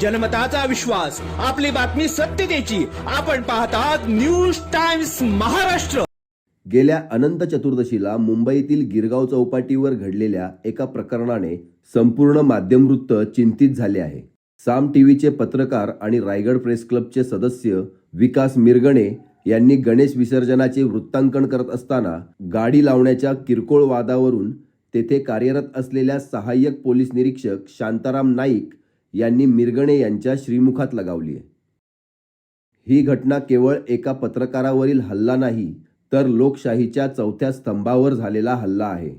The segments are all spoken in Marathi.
जनमताचा विश्वास आपली बातमी सत्यतेची आपण पाहतात न्यूज टाइम्स महाराष्ट्र. गेल्या अनंत चतुर्दशीला मुंबईतील गिरगाव चौपाटीवर घडलेल्या एका प्रकरणाने संपूर्ण माध्यमवृत्त चिंतित झाले आहे. साम टीव्हीचे पत्रकार आणि रायगड प्रेस क्लबचे सदस्य विकास मिरगणे यांनी गणेश विसर्जनाचे वृत्तांकन करत असताना गाडी लावण्याच्या किरकोळ वादावरून तेथे कार्यरत असलेल्या सहाय्यक पोलीस निरीक्षक शांताराम नाईक यांनी मिरगणे यांच्या श्रीमुखात लगावली आहे. ही घटना केवळ एका पत्रकारावरील हल्ला नाही तर लोकशाहीच्या चौथ्या स्तंभावर झालेला हल्ला आहे.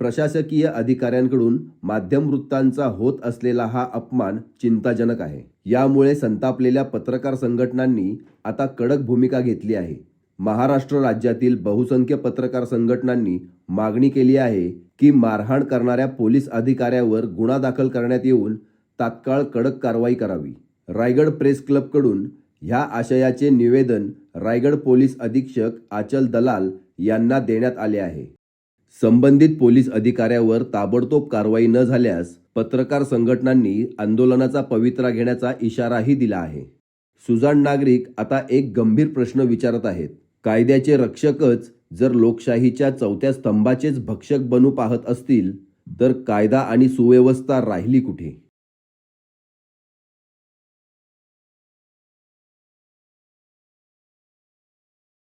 प्रशासकीय अधिकाऱ्यांकडून माध्यम वृत्तांचा होत असलेला हा अपमान चिंताजनक आहे. यामुळे संतापलेल्या पत्रकार संघटनांनी आता कडक भूमिका घेतली आहे. महाराष्ट्र राज्यातील बहुसंख्य पत्रकार संघटनांनी मागणी केली आहे की मारहाण करणाऱ्या पोलीस अधिकाऱ्यावर गुन्हा दाखल करण्यात येऊन तात्काळ कडक कारवाई करावी. रायगड प्रेस क्लबकडून ह्या आशयाचे निवेदन रायगड पोलीस अधीक्षक आचल दलाल यांना देण्यात आले आहे. संबंधित पोलीस अधिकाऱ्यावर ताबडतोब कारवाई न झाल्यास पत्रकार संघटनांनी आंदोलनाचा पवित्रा घेण्याचा इशाराही दिला आहे. सुजाण नागरिक आता एक गंभीर प्रश्न विचारत आहेत. कायद्याचे रक्षकच जर लोकशाहीच्या चौथ्या स्तंभाचेच भक्षक बनू पाहत असतील तर कायदा आणि सुव्यवस्था राहिली कुठे?